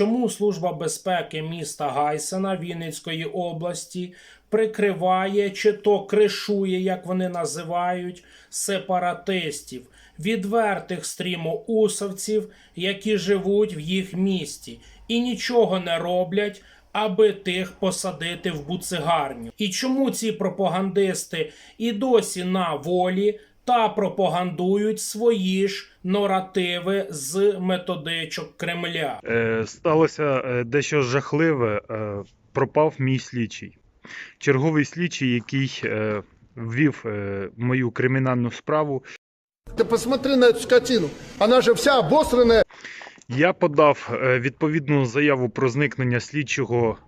чому Служба безпеки міста Гайсена Вінницької області прикриває чи то кришує, як вони називають, сепаратистів, відвертих стрімоусовців, які живуть в їх місті, і нічого не роблять. Аби тих посадити в буцигарню. І чому ці пропагандисти і досі на волі та пропагандують свої ж наративи з методичок Кремля? Е, сталося е, дещо жахливе. Е, пропав мій слідчий. Черговий слідчий, який е, ввів е, мою кримінальну справу. Ты посмотри на эту скотину. Она же вся обосранная. Я подав е, відповідну заяву про зникнення слідчого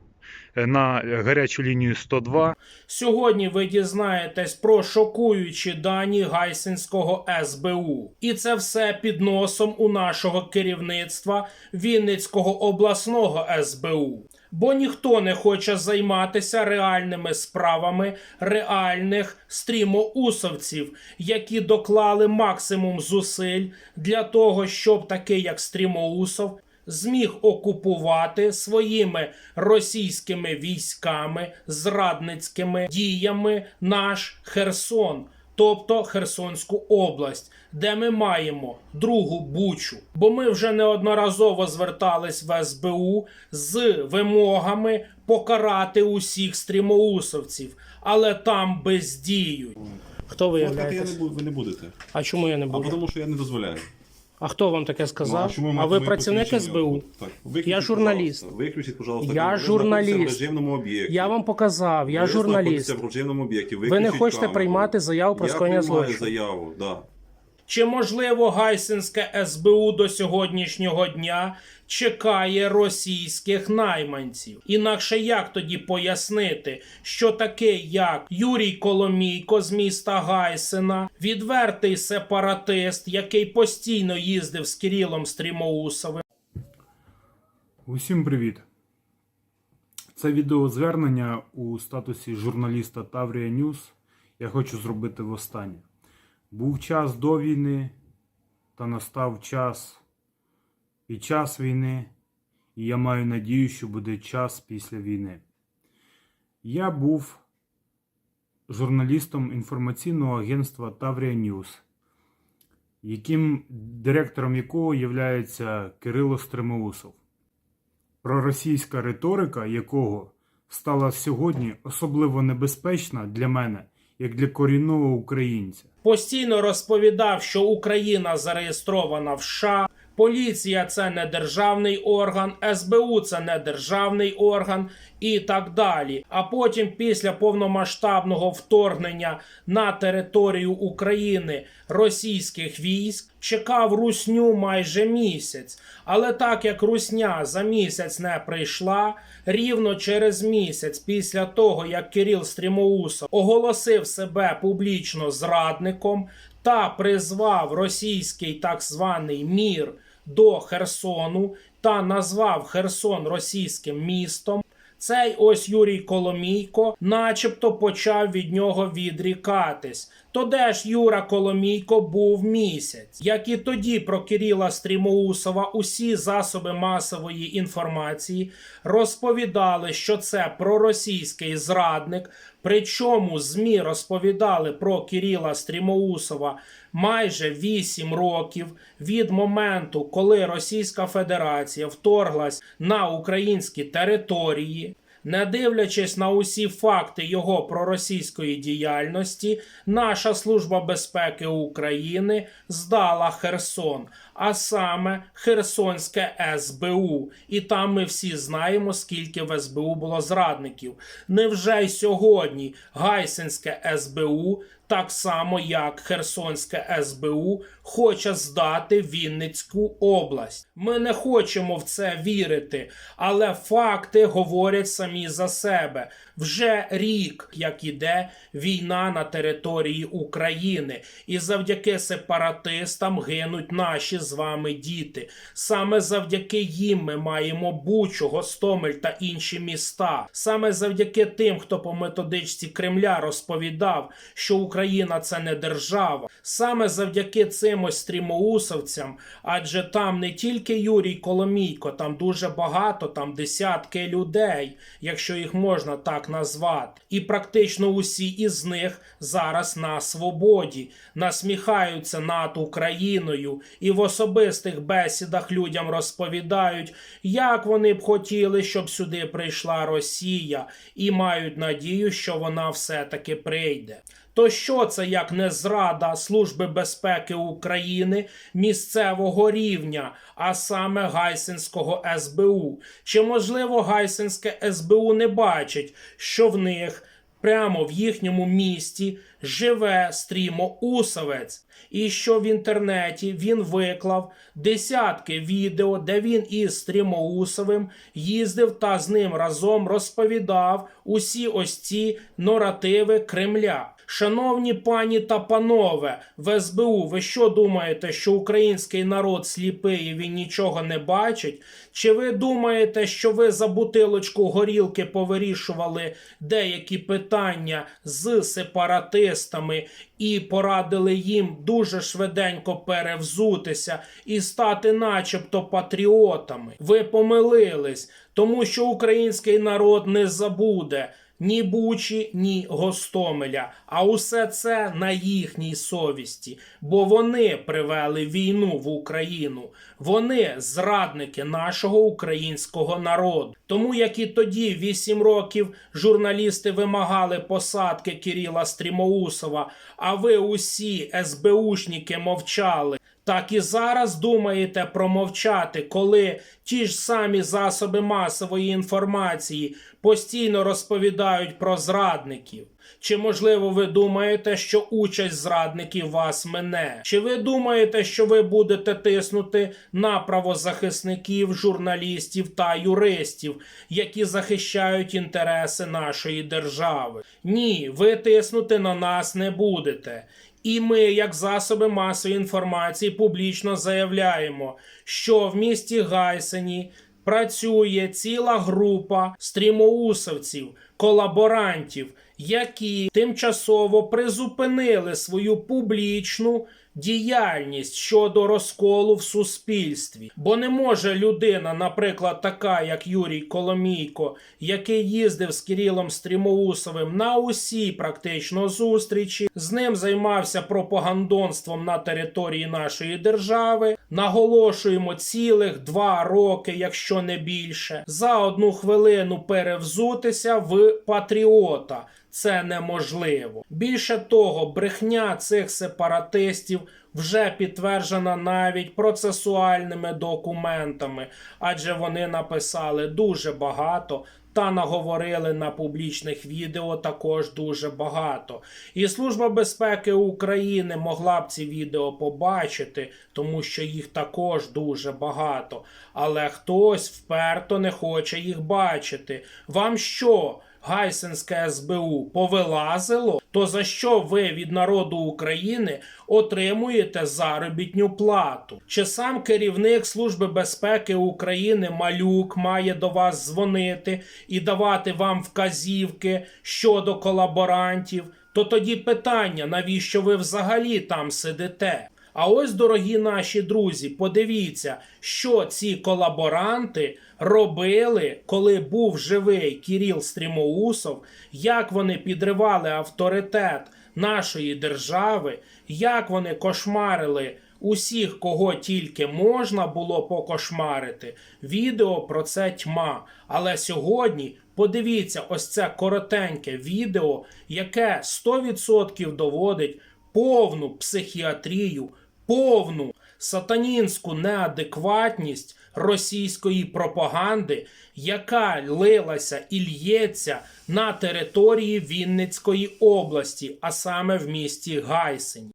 на гарячу лінію 102. Сьогодні ви дізнаєтесь про шокуючі дані Гайсинського СБУ. І це все під носом у нашого керівництва Вінницького обласного СБУ. Бо ніхто не хоче займатися реальними справами реальних стрімоусовців, які доклали максимум зусиль для того, щоб такий як стрімоусов зміг окупувати своїми російськими військами, зрадницькими діями наш Херсон, тобто Херсонську область, де ми маємо другу бучу. Бо ми вже неодноразово звертались в СБУ з вимогами покарати усіх стрімоусовців, але там бездіють. Хто ви я не буду, ви не будете. А чому я не буду? А тому що я не дозволяю. А хто вам таке сказав? Ну, а, а ви працівник? СБУ? Так. Виключіть, Я журналіст. Виключіть, пожалуйста. Я журналіст. в об'єкті. Я вам показав, я Ви журналіст. в режимному об'єкті. Ви не хочете камеру. приймати заяву про Я скоєння приймаю злочину. заяву, да. Чи можливо Гайсинське СБУ до сьогоднішнього дня чекає російських найманців? Інакше як тоді пояснити, що такий як Юрій Коломійко з міста Гайсина, відвертий сепаратист, який постійно їздив з Кирилом Стрімоусовим, Усім привіт! Це відеозвернення у статусі журналіста Таврія Ньюс я хочу зробити востаннє. Був час до війни, та настав час під час війни, і я маю надію, що буде час після війни. Я був журналістом інформаційного агентства Таврія Ньюс, яким директором якого є Кирило Стримоусов проросійська риторика якого стала сьогодні особливо небезпечна для мене, як для корінного українця. Постійно розповідав, що Україна зареєстрована в США. Поліція це не державний орган, СБУ це не державний орган і так далі. А потім, після повномасштабного вторгнення на територію України російських військ, чекав русню майже місяць. Але так як русня за місяць не прийшла, рівно через місяць після того, як Кирил Стрімоусов оголосив себе публічно зрадником та призвав російський так званий мір до Херсону та назвав Херсон російським містом. Цей ось Юрій Коломійко, начебто, почав від нього відрікатись. То де ж Юра Коломійко був місяць? Як і тоді про Кирила Стрімоусова усі засоби масової інформації розповідали, що це проросійський зрадник. Причому ЗМІ розповідали про Кирила Стрімоусова майже 8 років від моменту, коли Російська Федерація вторглась на українські території. Не дивлячись на усі факти його проросійської діяльності, наша служба безпеки України здала Херсон, а саме Херсонське СБУ. І там ми всі знаємо, скільки в СБУ було зрадників. Невже й сьогодні Гайсинське СБУ, так само як Херсонське СБУ, хоче здати Вінницьку область? Ми не хочемо в це вірити, але факти говорять самі за себе. Вже рік, як іде війна на території України, і завдяки сепаратистам гинуть наші з вами діти. Саме завдяки їм ми маємо Бучу, Гостомель та інші міста. Саме завдяки тим, хто по методичці Кремля розповідав, що Україна. Це не держава. Саме завдяки цим ось стрімоусовцям, адже там не тільки Юрій Коломійко, там дуже багато, там десятки людей, якщо їх можна так назвати. І практично усі із них зараз на свободі, насміхаються над Україною і в особистих бесідах людям розповідають, як вони б хотіли, щоб сюди прийшла Росія, і мають надію, що вона все-таки прийде. То що це як не зрада Служби безпеки України місцевого рівня, а саме Гайсинського СБУ? Чи можливо Гайсинське СБУ не бачить, що в них прямо в їхньому місті живе стрімоусовець, і що в інтернеті він виклав десятки відео, де він із стрімоусовим їздив та з ним разом розповідав усі ось ці наративи Кремля. Шановні пані та панове в СБУ, ви що думаєте, що український народ сліпий і він нічого не бачить? Чи ви думаєте, що ви за бутилочку горілки повирішували деякі питання з сепаратистами і порадили їм дуже швиденько перевзутися і стати, начебто, патріотами? Ви помилились, тому що український народ не забуде ні Бучі, ні Гостомеля. А усе це на їхній совісті, бо вони привели війну в Україну. Вони зрадники нашого українського народу. Тому як і тоді, вісім років, журналісти вимагали посадки Кирила Стрімоусова, а ви усі СБУшники мовчали. Так і зараз думаєте промовчати, коли ті ж самі засоби масової інформації постійно розповідають про зрадників. Чи можливо ви думаєте, що участь зрадників вас мене? Чи ви думаєте, що ви будете тиснути на правозахисників, журналістів та юристів, які захищають інтереси нашої держави? Ні, ви тиснути на нас не будете. І ми, як засоби масової інформації, публічно заявляємо, що в місті Гайсені працює ціла група стрімоусовців, колаборантів, які тимчасово призупинили свою публічну діяльність щодо розколу в суспільстві. Бо не може людина, наприклад, така, як Юрій Коломійко, який їздив з Кирилом Стрімоусовим на усі практично зустрічі, з ним займався пропагандонством на території нашої держави. Наголошуємо цілих два роки, якщо не більше, за одну хвилину перевзутися в патріота. Це неможливо. Більше того, брехня цих сепаратистів вже підтверджена навіть процесуальними документами, адже вони написали дуже багато. Та наговорили на публічних відео також дуже багато. І Служба безпеки України могла б ці відео побачити, тому що їх також дуже багато. Але хтось вперто не хоче їх бачити. Вам що? Гайсенське СБУ повилазило, то за що ви від народу України отримуєте заробітню плату? Чи сам керівник Служби безпеки України Малюк має до вас дзвонити і давати вам вказівки щодо колаборантів? То тоді питання, навіщо ви взагалі там сидите? А ось, дорогі наші друзі, подивіться, що ці колаборанти робили, коли був живий Кіріл Стрімоусов, як вони підривали авторитет нашої держави, як вони кошмарили усіх, кого тільки можна було покошмарити. Відео про це тьма. Але сьогодні подивіться ось це коротеньке відео, яке 100% доводить повну психіатрію, повну сатанінську неадекватність російської пропаганди, яка лилася і лється на території Вінницької області, а саме в місті Гайсені.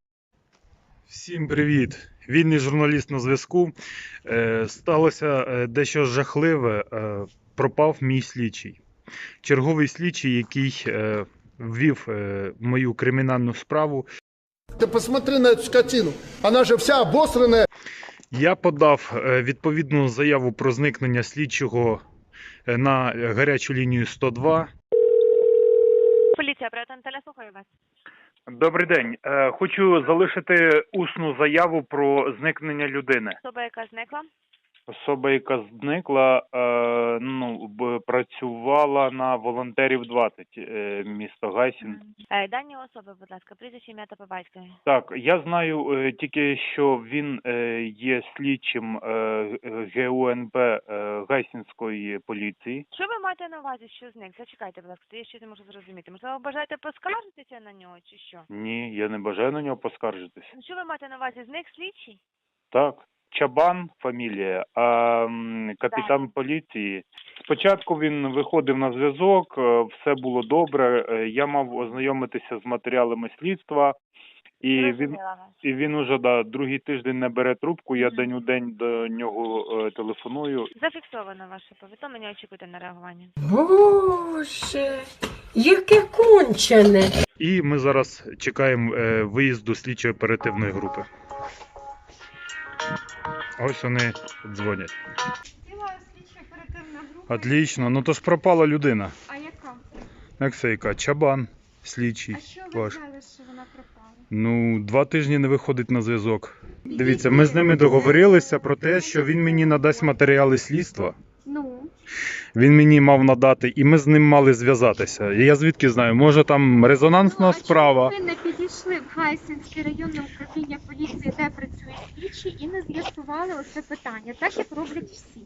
Всім привіт! Вільний журналіст на зв'язку. Е, сталося е, дещо жахливе. Е, пропав мій слідчий. Черговий слідчий, який ввів мою кримінальну справу. Ты посмотри на цю скотину. вона ж вся обосрана. Я подав е, відповідну заяву про зникнення слідчого е, на гарячу лінію 102. Поліція, Братан Теля, слухаю вас. Добрий день. Е, Хочу залишити усну заяву про зникнення людини. Особа, яка зникла? Особа, яка зникла, е, ну працювала на волонтерів 20, е, місто Гайсін. Е, Дані особи, будь ласка, прізвище ім'я та. Так, я знаю тільки, що він є слідчим ГУНП Гайсінської поліції. Що ви маєте на увазі, що зник? Зачекайте, будь ласка, я ще не можу зрозуміти. Можливо, бажаєте поскаржитися на нього чи що? Ні, я не бажаю на нього поскаржитись. Ну, що ви маєте на увазі? Зник слідчий? Так, Чабан фамілія, а капітан поліції. Спочатку він виходив на зв'язок, е, все було добре. е, Я мав ознайомитися з матеріалами слідства, і він і він уже да, другий тиждень не бере трубку. Я день у день до нього е, телефоную. Зафіксовано ваше повідомлення, очікуйте на реагування. Боже, яке кончене. І ми зараз чекаємо е, виїзду слідчої оперативної групи. Ось вони дзвонять. Отлично, ну то ж пропала людина. А яка? Як це яка? Чабан, слідчий. А що ви ваш. знали, що вона пропала? Ну, два тижні не виходить на зв'язок. Дивіться, ми з ними договорилися про те, що він мені надасть матеріали слідства. Ну, Він мені мав надати, і ми з ним мали зв'язатися. І Я звідки знаю, може там резонансна ну а справа. ви не підійшли в Гайсинське районне управління поліції, де слідчі, і не з'ясували оце питання, так як роблять всі.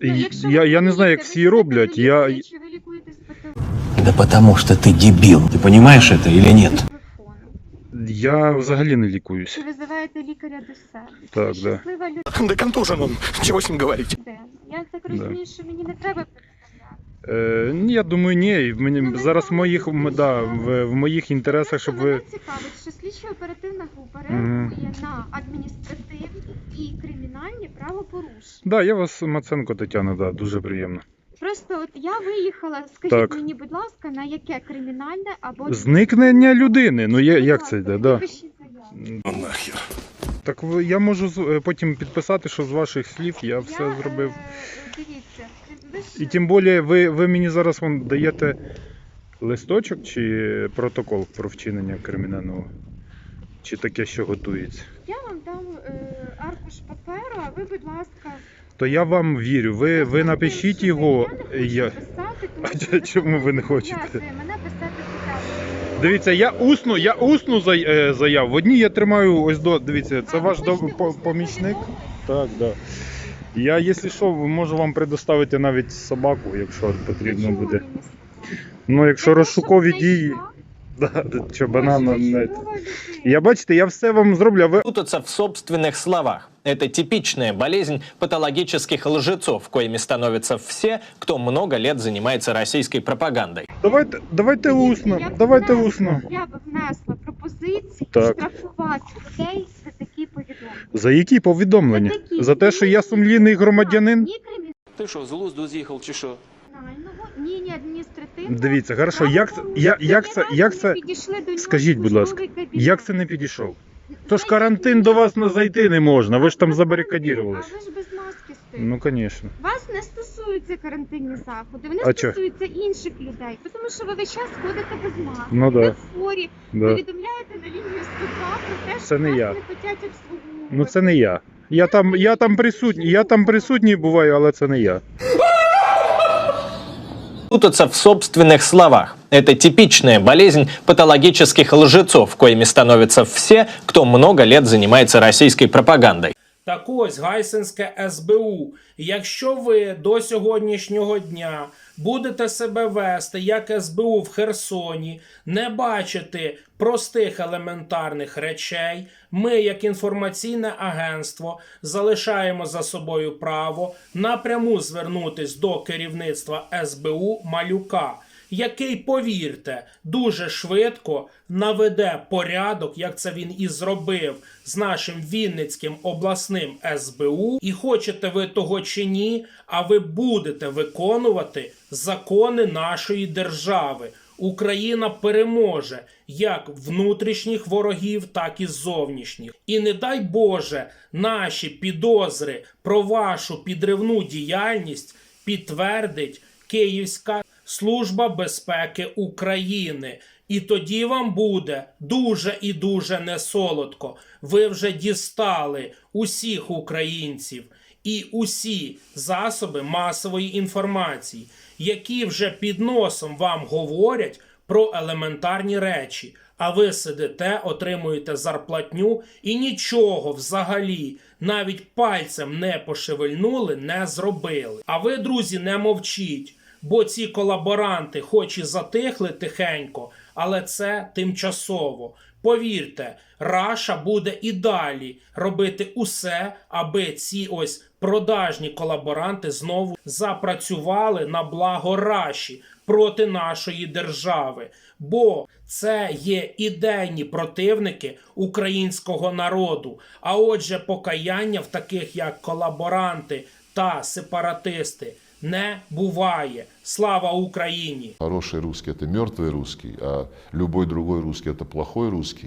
Ну, І якщо Я, ви я не знаю, як розумієте, всі ви роблять. їдете Я... до лікаря, Чи ви лікуєтесь по Да потому что ты дебил. Ты понимаешь это или нет? телефону? я взагалі не лікуюсь. Чи визиваєте лікаря до себе? Так, Ви да. щаслива людина. Да контужен он. Чего с ним говорить? Я так розумію, що мені не треба представляти. Е, ні, я думаю, ні. В Мені Ну, зараз в моїх м, да, ви в, в моїх інтересах, щоб Мене ви. цікавить, що слідчо оперативна група Мгм. реагує на адміністративні і кримінальні правопорушення. Да, я вас Маценко Тетяна, да, дуже приємно. Просто от я виїхала, скажіть Так. мені, будь ласка, на яке кримінальне або Зникнення людини. Ну Будь як ласка, це йде? Да. напишіть заяву. Нахер. Так ви- я можу з- е, потім підписати, що з ваших слів я все Я, зробив. е, Дивіться, І тим більше ви, ви мені зараз вон, даєте листочок чи протокол про вчинення кримінального? Чи таке, що готується? я вам дам е, аркуш паперу, а ви, будь ласка, То я вам вірю. Ви, ви напишіть його. Я Я... писати, тому А що чому ви не хочете? Мене писати. Дивіться, я усну, я усну зай- е, заяву. В одній я тримаю ось до. Дивіться, це А, ви ваш до, хочете по- усне помічник. повідомлення? Так, да. Я, якщо що, можу вам предоставити навіть собаку, якщо потрібно Чому буде. мені собака? Ну, якщо Для того, розшукові щоб дії. знайшла? Да, чобана Боже, на ви не. чудова людина. Я бачите, я все вам зроблю. а Ви путаться в собственных словах. Это типичная болезнь патологических лжецов, коими становятся все, кто много лет занимается российской пропагандой. давайте, давайте Дивіться, усно. я б Давайте внесла- усно. Я б внесла пропозиції Так. штрафувати людей за такі повідомлення. За які повідомлення? такі. За те, що я сумлінний громадянин? Ти що, что, з глузду з'їхав чи що? ні, ні адміністративно. Дивіться, хорошо, як це, я, як це, як це, скажіть, будь ласка, як це не підійшов? То ж карантин до вас не зайти не можна, ви ж там забарикадірувались. А ви ж без маски стоїте. Ну, звісно. Вас не стосуються карантинні заходи, вони А чо? стосуються інших людей. Тому що ви весь час ходите без маски. Ну ви да. в хворі, Да. повідомляєте на лінію 102 про те, що Це не вас я. не хочуть обслуговувати. Ну це не я. Я там, я там присутній, я там присутній буваю, але це не я. Путаться в собственных словах. Это типичная болезнь патологических лжецов, коими становятся все, кто много лет занимается российской пропагандой. Так ось Гайсинське СБУ. Якщо ви до сьогоднішнього дня будете себе вести як СБУ в Херсоні, не бачити простих елементарних речей, ми, як інформаційне агентство, залишаємо за собою право напряму звернутись до керівництва СБУ Малюка який, повірте, дуже швидко наведе порядок, як це він і зробив з нашим Вінницьким обласним СБУ. І хочете ви того чи ні, а ви будете виконувати закони нашої держави. Україна переможе як внутрішніх ворогів, так і зовнішніх. І не дай Боже, наші підозри про вашу підривну діяльність підтвердить Київська Служба безпеки України. І тоді вам буде дуже і дуже несолодко. Ви вже дістали усіх українців і усі засоби масової інформації, які вже під носом вам говорять про елементарні речі. А ви сидите, отримуєте зарплатню і нічого взагалі, навіть пальцем не пошевельнули, не зробили. А ви, друзі, не мовчіть, бо ці колаборанти, хоч і затихли тихенько, але це тимчасово. Повірте, Раша буде і далі робити усе, аби ці ось продажні колаборанти знову запрацювали на благо Раші проти нашої держави. Бо це є ідейні противники українського народу. А отже, покаяння в таких як колаборанти та сепаратисти не буває. Слава Україні! Хороший русский – это мертвый русский, а любой другой русский – это плохой русский.